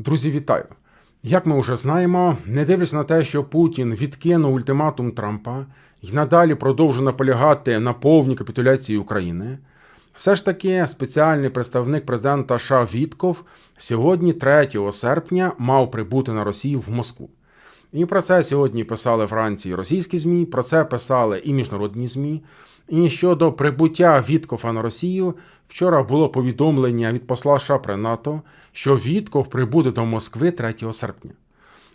Друзі, вітаю! Як ми вже знаємо, не дивлячись на те, що Путін відкинув ультиматум Трампа і надалі продовжує наполягати на повній капітуляції України, все ж таки спеціальний представник президента США Вітков сьогодні, 3 серпня, мав прибути на Росію в Москву. І про це сьогодні писали Франції російські ЗМІ, про це писали і міжнародні ЗМІ. І щодо прибуття Віткофа на Росію, вчора було повідомлення від посла США НАТО, що Вітков прибуде до Москви 3 серпня.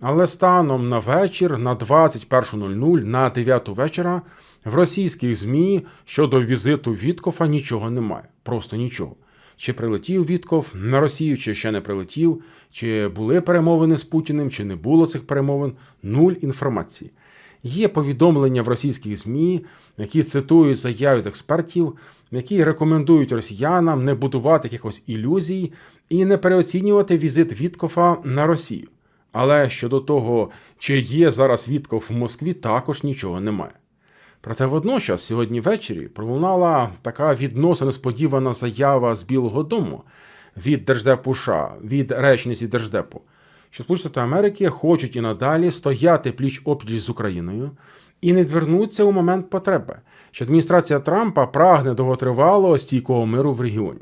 Але станом на вечір, на 21.00, на 9 вечора, в російських ЗМІ щодо візиту Віткофа нічого немає. Просто нічого. Чи прилетів Вітков на Росію, чи ще не прилетів, чи були перемовини з Путіним, чи не було цих перемовин нуль інформації. Є повідомлення в російських ЗМІ, які цитують заяви експертів, які рекомендують росіянам не будувати якихось ілюзій і не переоцінювати візит Віткофа на Росію. Але щодо того, чи є зараз Вітков в Москві, також нічого немає. Проте водночас, сьогодні ввечері пролунала така відносно несподівана заява з Білого Дому від Держдепу США, від речниці Держдепу, що Сполучені Штати Америки хочуть і надалі стояти пліч опліч з Україною і не відвернуться у момент потреби, що адміністрація Трампа прагне довготривалого стійкого миру в регіоні.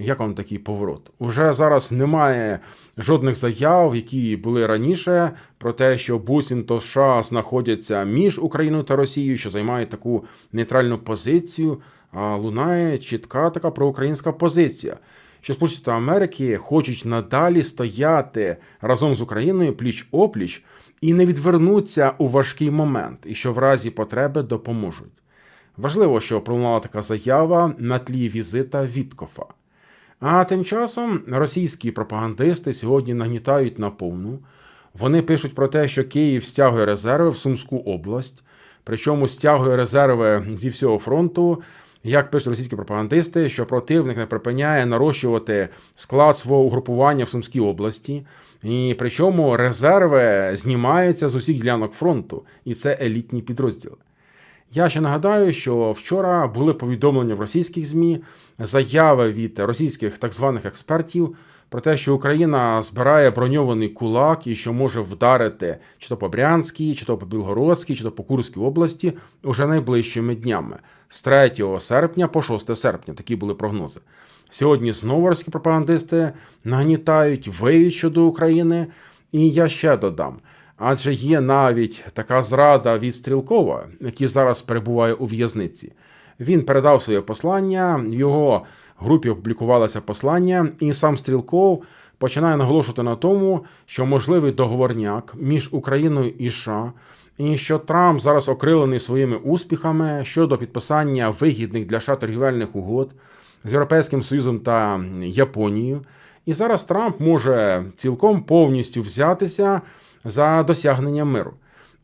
Як вам такий поворот? Уже зараз немає жодних заяв, які були раніше, про те, що буцімто США знаходяться між Україною та Росією, що займають таку нейтральну позицію. А лунає чітка така проукраїнська позиція, що Сполучені Штати Америки хочуть надалі стояти разом з Україною пліч опліч і не відвернуться у важкий момент, і що в разі потреби допоможуть. Важливо, що пролунала така заява на тлі візита Віткофа. А тим часом російські пропагандисти сьогодні нагнітають на повну. Вони пишуть про те, що Київ стягує резерви в Сумську область, причому стягує резерви зі всього фронту. Як пишуть російські пропагандисти, що противник не припиняє нарощувати склад свого угрупування в Сумській області, і причому резерви знімаються з усіх ділянок фронту, і це елітні підрозділи. Я ще нагадаю, що вчора були повідомлення в російських ЗМІ, заяви від російських так званих експертів про те, що Україна збирає броньований кулак і що може вдарити чи то по Брянській, чи то по Білгородській, чи то по Курській області уже найближчими днями з 3 серпня по 6 серпня. Такі були прогнози. Сьогодні знову російські пропагандисти нагнітають виють щодо України, і я ще додам. Адже є навіть така зрада від Стрілкова, який зараз перебуває у в'язниці. Він передав своє послання, в його групі опублікувалося послання, і сам Стрілков починає наголошувати на тому, що можливий договорняк між Україною і США, і що Трамп зараз окрилений своїми успіхами щодо підписання вигідних для США торгівельних угод з Європейським Союзом та Японією. І зараз Трамп може цілком повністю взятися за досягнення миру.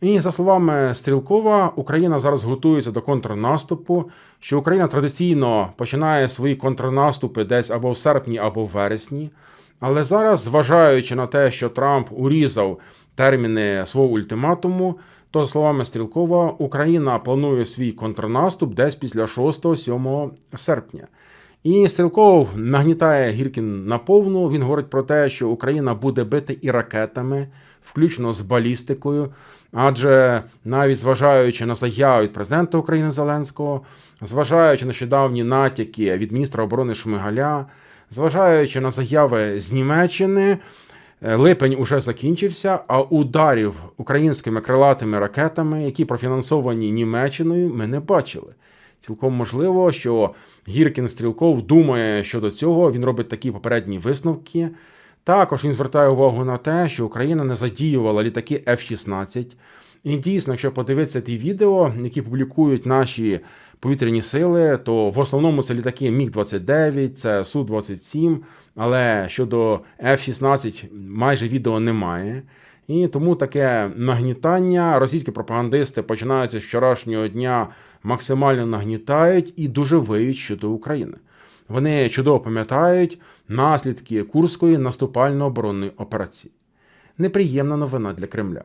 І за словами Стрілкова, Україна зараз готується до контрнаступу. Що Україна традиційно починає свої контрнаступи десь або в серпні, або в вересні. Але зараз, зважаючи на те, що Трамп урізав терміни свого ультиматуму, то за словами Стрілкова, Україна планує свій контрнаступ десь після 6-7 серпня. І Стрілков нагнітає Гіркін наповну. Він говорить про те, що Україна буде бити і ракетами, включно з балістикою. Адже навіть зважаючи на заяви від президента України Зеленського, зважаючи на нещодавні натяки від міністра оборони Шмигаля, зважаючи на заяви з Німеччини, е, липень уже закінчився. А ударів українськими крилатими ракетами, які профінансовані Німеччиною, ми не бачили. Цілком можливо, що Гіркін Стрілков думає щодо цього. Він робить такі попередні висновки. Також він звертає увагу на те, що Україна не задіювала літаки F-16. І дійсно, якщо подивитися ті відео, які публікують наші повітряні сили, то в основному це літаки Міг-29, це Су-27, але щодо F-16 майже відео немає. І тому таке нагнітання російські пропагандисти починаються з вчорашнього дня максимально нагнітають і дуже виють щодо України. Вони чудово пам'ятають наслідки Курської наступально-оборонної операції. Неприємна новина для Кремля.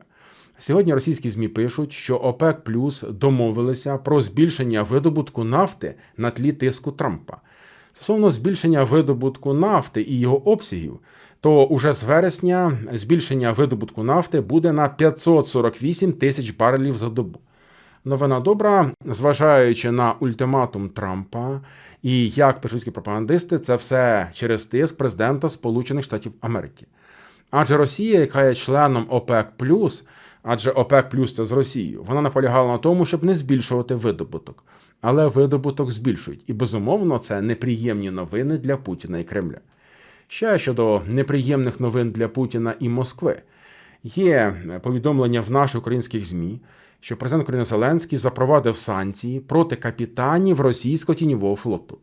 Сьогодні російські ЗМІ пишуть, що ОПЕК Плюс домовилися про збільшення видобутку нафти на тлі тиску Трампа. Стосовно збільшення видобутку нафти і його обсягів, то уже з вересня збільшення видобутку нафти буде на 548 тисяч барелів за добу. Новина добра, зважаючи на ультиматум Трампа і як пишуть пропагандисти, це все через тиск президента Сполучених Штатів Америки. Адже Росія, яка є членом ОПЕК адже ОПЕК плюс це з Росією, вона наполягала на тому, щоб не збільшувати видобуток. Але видобуток збільшують. І безумовно, це неприємні новини для Путіна і Кремля. Ще щодо неприємних новин для Путіна і Москви, є повідомлення в наших українських ЗМІ, що президент України Зеленський запровадив санкції проти капітанів російського тіньового флоту.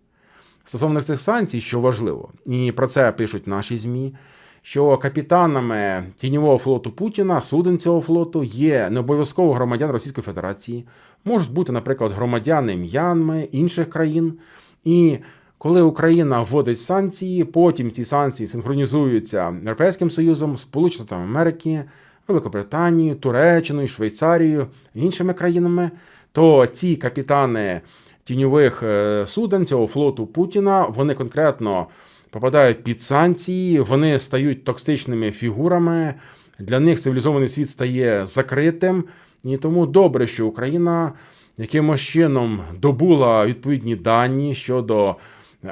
Стосовно цих санкцій, що важливо, і про це пишуть наші ЗМІ що капітанами тіньового флоту Путіна, суден цього флоту, є не обов'язково громадян Російської Федерації, можуть бути, наприклад, громадяни М'янми, інших країн. І коли Україна вводить санкції, потім ці санкції синхронізуються Європейським Союзом, Сполученими Америки, Великобританією, Туреччиною, Швейцарією іншими країнами, то ці капітани тіньових е, суден цього флоту Путіна вони конкретно попадають під санкції, вони стають токсичними фігурами. Для них цивілізований світ стає закритим. І тому добре, що Україна якимось чином добула відповідні дані щодо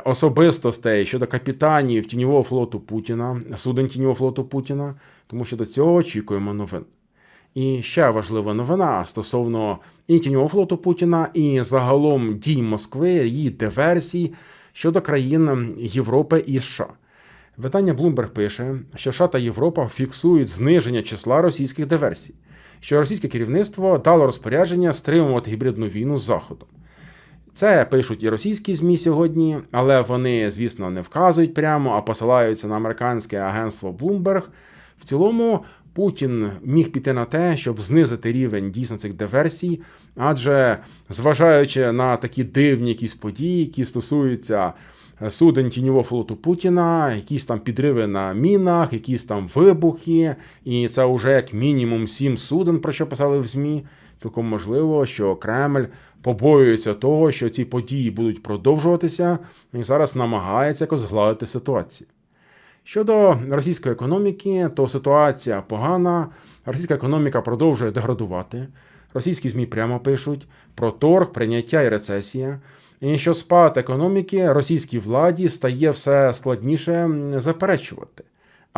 особистостей, щодо капітанів тіньового флоту Путіна, суден тіньового флоту Путіна, тому що до цього очікуємо новин. І ще важлива новина стосовно і тіньового флоту Путіна, і загалом дій Москви, її диверсій щодо країн Європи і США. Видання Bloomberg пише, що США та Європа фіксують зниження числа російських диверсій, що російське керівництво дало розпорядження стримувати гібридну війну з Заходом. Це пишуть і російські ЗМІ сьогодні, але вони, звісно, не вказують прямо, а посилаються на американське агентство Bloomberg. В цілому Путін міг піти на те, щоб знизити рівень дійсно цих диверсій, адже зважаючи на такі дивні якісь події, які стосуються е, суден тіньового флоту Путіна, якісь там підриви на мінах, якісь там вибухи, і це вже як мінімум сім суден, про що писали в ЗМІ. Цілком можливо, що Кремль побоюється того, що ці події будуть продовжуватися, і зараз намагається якось згладити ситуацію. Щодо російської економіки, то ситуація погана. Російська економіка продовжує деградувати. Російські ЗМІ прямо пишуть про торг, прийняття і рецесія. І що спад економіки російській владі стає все складніше заперечувати.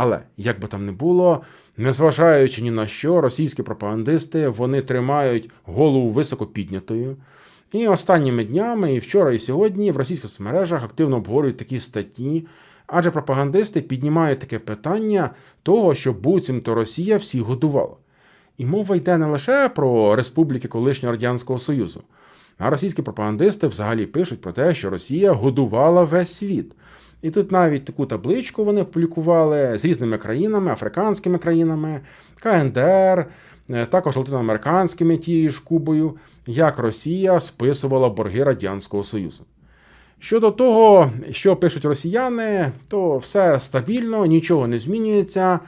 Але як би там не було, незважаючи ні на що, російські пропагандисти вони тримають голову високо піднятою. І останніми днями, і вчора, і сьогодні в російських соцмережах активно обговорюють такі статті. Адже пропагандисти піднімають таке питання того, що буцімто Росія всіх годувала. І мова йде не лише про республіки колишнього Радянського Союзу, а російські пропагандисти взагалі пишуть про те, що Росія годувала весь світ. І тут навіть таку табличку вони публікували з різними країнами, африканськими країнами, КНДР, е, також латиноамериканськими тією ж Кубою, як Росія списувала борги Радянського Союзу. Щодо того, що пишуть росіяни, то все стабільно, нічого не змінюється.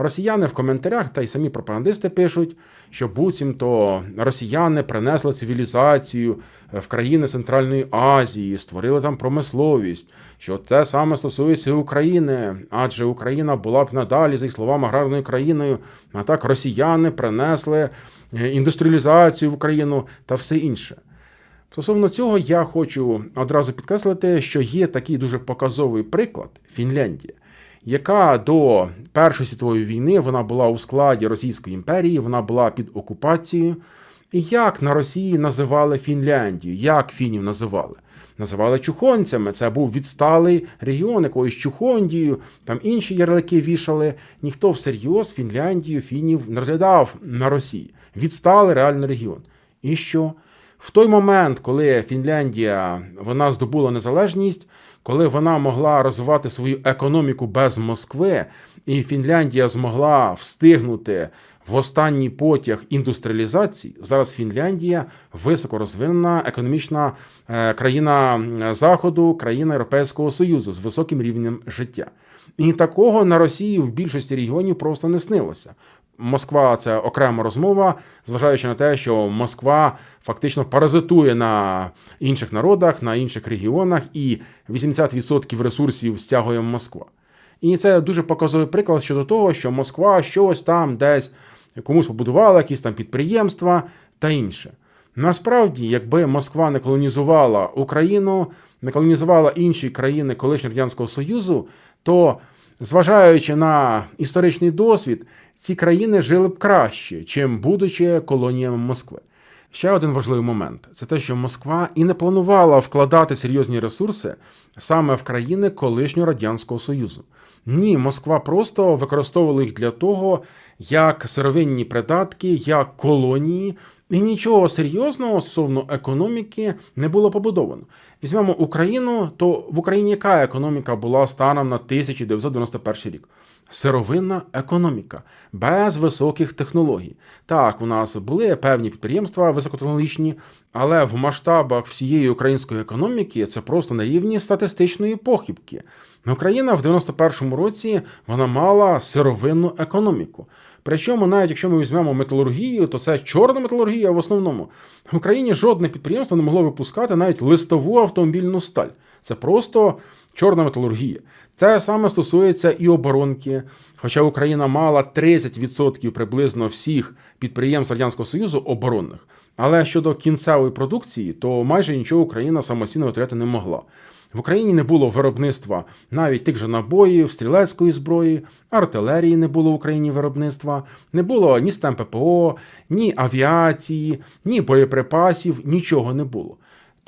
Росіяни в коментарях та й самі пропагандисти пишуть, що буцімто росіяни принесли цивілізацію в країни Центральної Азії, створили там промисловість, що це саме стосується України, адже Україна була б надалі, за їх словами, аграрною країною. А так росіяни принесли е, індустріалізацію в Україну та все інше. Стосовно цього, я хочу одразу підкреслити, що є такий дуже показовий приклад Фінляндія, яка до Першої світової війни вона була у складі Російської імперії, вона була під окупацією. І як на Росії називали Фінляндію? Як фінів називали? Називали чухонцями. Це був відсталий регіон, якоюсь Чухондією, там інші ярлики вішали. Ніхто всерйоз Фінляндію, фінів не розглядав на Росії. Відсталий реальний регіон. І що? В той момент, коли Фінляндія вона здобула незалежність, коли вона могла розвивати свою економіку без Москви, і Фінляндія змогла встигнути в останній потяг індустріалізації, зараз Фінляндія високо розвинена економічна е, країна Заходу, країна Європейського Союзу з високим рівнем життя. І такого на Росії в більшості регіонів просто не снилося. Москва це окрема розмова, зважаючи на те, що Москва фактично паразитує на інших народах, на інших регіонах, і 80% ресурсів стягує Москва. І це дуже показовий приклад щодо того, що Москва щось там десь комусь побудувала, якісь там підприємства та інше. Насправді, якби Москва не колонізувала Україну, не колонізувала інші країни колишнього Радянського Союзу, то зважаючи на історичний досвід, ці країни жили б краще, чим будучи колоніями Москви. Ще один важливий момент це те, що Москва і не планувала вкладати серйозні ресурси саме в країни колишнього Радянського Союзу. Ні, Москва просто використовувала їх для того, як сировинні придатки, як колонії, і нічого серйозного стосовно економіки не було побудовано. Візьмемо Україну, то в Україні яка економіка була станом на 1991 рік? Сировинна економіка без високих технологій. Так, у нас були певні підприємства високотехнологічні, але в масштабах всієї української економіки це просто на рівні статистичної похибки. Україна в 91-му році вона мала сировинну економіку. Причому, навіть якщо ми візьмемо металургію, то це чорна металургія в основному. В Україні жодне підприємство не могло випускати навіть листову автомобільну сталь. Це просто чорна металургія. Це саме стосується і оборонки. Хоча Україна мала 30% приблизно всіх підприємств Радянського Союзу оборонних. Але щодо кінцевої продукції, то майже нічого Україна самостійно витрати не могла. В Україні не було виробництва навіть тих же набоїв, стрілецької зброї, артилерії не було в Україні виробництва, не було ні систем ППО, ні авіації, ні боєприпасів, нічого не було.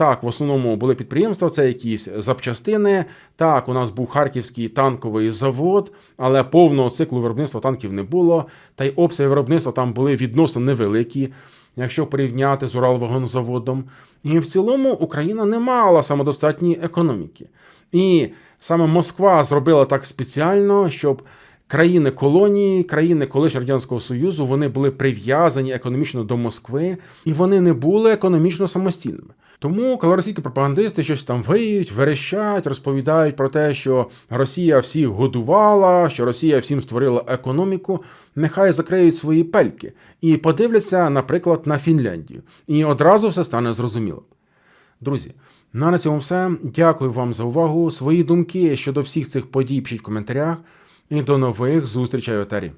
Так, в основному були підприємства, це якісь запчастини. Так, у нас був харківський танковий завод, але повного циклу виробництва танків не було. Та й обсяги виробництва там були відносно невеликі, якщо порівняти з Уралвагонзаводом. І в цілому Україна не мала самодостатньої економіки. І саме Москва зробила так спеціально, щоб. Країни колонії, країни колишнього радянського союзу, вони були прив'язані економічно до Москви, і вони не були економічно самостійними. Тому, коли російські пропагандисти щось там виють, верещать, розповідають про те, що Росія всіх годувала, що Росія всім створила економіку, нехай закриють свої пельки і подивляться, наприклад, на Фінляндію. І одразу все стане зрозуміло. Друзі, на цьому все. Дякую вам за увагу. Свої думки щодо всіх цих подій пишіть в коментарях. І до нових зустрічей в етері.